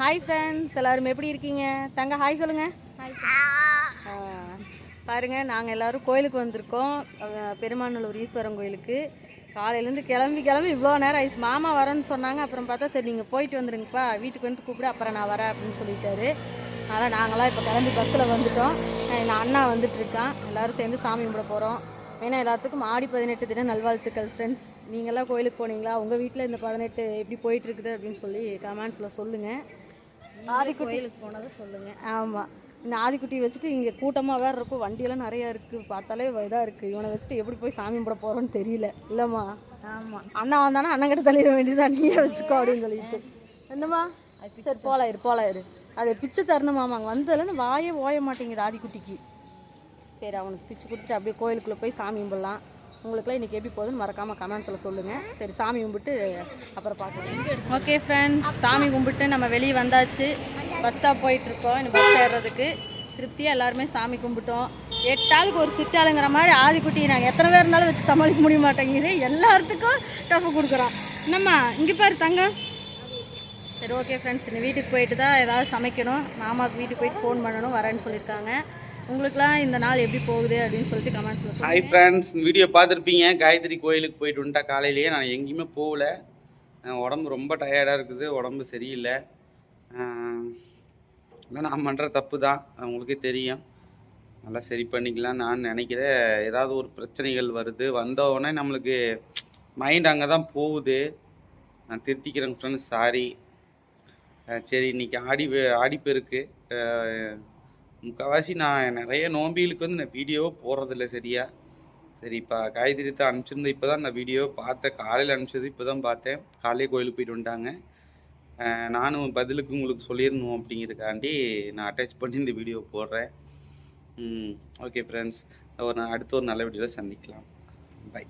Hi friends எல்லாரும் எப்படி இருக்கீங்க? தங்க ஹாய் சொல்லுங்க. பாருங்க நாங்கள் எல்லாரும் கோயிலுக்கு வந்திருக்கோம். பெருமாநல்லூர் ஈஸ்வரன் கோயிலுக்கு. காலையிலேருந்து கிளம்பி கிளம்பி இவ்வளோ நேரம் ஆயிடுச்சு. மாமா வரேன்னு சொன்னாங்க. அப்புறம் பார்த்தா சரி நீங்கள் போயிட்டு வந்துடுங்கப்பா வீட்டுக்கு வந்து கூப்பிடு அப்புறம் நான் வரேன் அப்படின்னு சொல்லிட்டாரு. அதனால் நாங்களாம் இப்போ கிளம்பி பஸ்ஸில் வந்துட்டோம். என் அண்ணா வந்துட்டு இருக்கான். எல்லாரும் சேர்ந்து சாமி கும்பிட போகிறோம் ஏன்னா எல்லாத்துக்கும் ஆடி பதினெட்டு தின நல்வாழ்த்துக்கள் ஃப்ரெண்ட்ஸ் நீங்களாம் கோயிலுக்கு போனீங்களா? உங்கள் வீட்டில் இந்த பதினெட்டு எப்படி போயிட்டுருக்குது அப்படின்னு சொல்லி கமெண்ட்ஸில் சொல்லுங்கள் ஆதிக்குட்டி. போனதை சொல்லுங்கள் ஆமாம் இந்த ஆதிக்குட்டி வச்சுட்டு இங்கே கூட்டமாக வேறு இருக்கும். வண்டியெல்லாம் நிறையா இருக்குது பார்த்தாலே இதாக இருக்குது இவனை வச்சுட்டு எப்படி போய் சாமி கும்பிட போகிறோன்னு தெரியல. இல்லைம்மா. ஆமாம் அண்ணா வந்தானா அண்ணன் கிட்ட தள்ளிட வேண்டியதுதான். நீயே வச்சுக்கோ அப்படின்னு சொல்லிட்டு. என்னம்மா? சரி போலாயிரு போலாயிரு அதை பிச்சை தரணுமாமா அங்கே வந்ததுலேருந்து வாயே ஓய மாட்டேங்குது ஆதிக்குட்டிக்கு. சரி அவனுக்கு பிச்சு கொடுத்துட்டு அப்படியே கோயிலுக்குள்ளே போய் சாமி கும்பிடலாம். உங்களுக்குலாம் இன்றைக்கி எப்படி போகுதுன்னு மறக்காமல் கமெண்ட்ஸில் சொல்லுங்கள் சரி சாமி கும்பிட்டு அப்புறம் பார்க்கலாம். ஓகே ஃப்ரெண்ட்ஸ் சாமி கும்பிட்டு நம்ம வெளியே வந்தாச்சு. பஸ் ஸ்டாப் போயிட்டுருக்கோம். இன்னும் பஸ் ஏறுறதுக்கு திருப்தியாக எல்லாருமே சாமி கும்பிட்டோம். எட்டாளுக்கு ஒரு சிட்டாளுங்கிற மாதிரி ஆதிக்குட்டி நாங்கள் எத்தனை பேர் இருந்தாலும் வச்சு சமாளிக்க முடிய மாட்டேங்குது. எல்லாத்துக்கும் டஃப் கொடுக்குறோம். என்னம்மா இங்கே பாரு தங்கம் சரி ஓகே ஃப்ரெண்ட்ஸ் இன்னும் வீட்டுக்கு போயிட்டு தான் ஏதாவது சமைக்கணும். மாமாவுக்கு வீட்டுக்கு போயிட்டு ஃபோன் பண்ணணும் வரேன்னு சொல்லியிருக்காங்க. உங்களுக்குலாம் இந்த நாள் எப்படி போகுது அப்படின்னு சொல்லிட்டு கமெண்ட்ஸில் ஹாய் ஃப்ரெண்ட்ஸ் வீடியோ பார்த்துருப்பீங்க. காயத்ரி கோயிலுக்கு போயிட்டு வந்துட்டா காலையிலேயே. நான் எங்கேயுமே போகல. உடம்பு ரொம்ப டயர்டாக இருக்குது. உடம்பு சரியில்லை. எல்லாம் நான் பண்ணுற தப்பு தான். உங்களுக்கே தெரியும். நல்லா சரி பண்ணிக்கலாம். நான் நினைக்கிறேன் ஏதாவது ஒரு பிரச்சனைகள் வருது. வந்தவுடனே நம்மளுக்கு மைண்ட் அங்கே தான் போகுது. நான் திருத்திக்கிறேன் ஃப்ரெண்ட்ஸ் சாரி சரி இன்னைக்கு ஆடி ஆடிப்பெருக்கு. முக்கால்வாசி நான் நிறைய நோம்பிகளுக்கு வந்து நான் வீடியோ போடுறதில்ல சரியா? சரி இப்போ காய்கறி தான் அனுப்பிச்சிருந்தேன் இப்போ தான் நான் வீடியோ பார்த்தேன். காலையில் அனுப்பிச்சது இப்போ தான் பார்த்தேன். காலையே கோயிலுக்கு போயிட்டு வந்துட்டாங்க. நானும் பதிலுக்கு உங்களுக்கு சொல்லிடணும் அப்படிங்கிறதுக்காண்டி நான் அட்டாச் பண்ணி இந்த வீடியோ போடுறேன். ஓகே ஃப்ரெண்ட்ஸ் ஒரு நான் அடுத்த ஒரு நல்ல வீடியோவில் சந்திக்கலாம். பை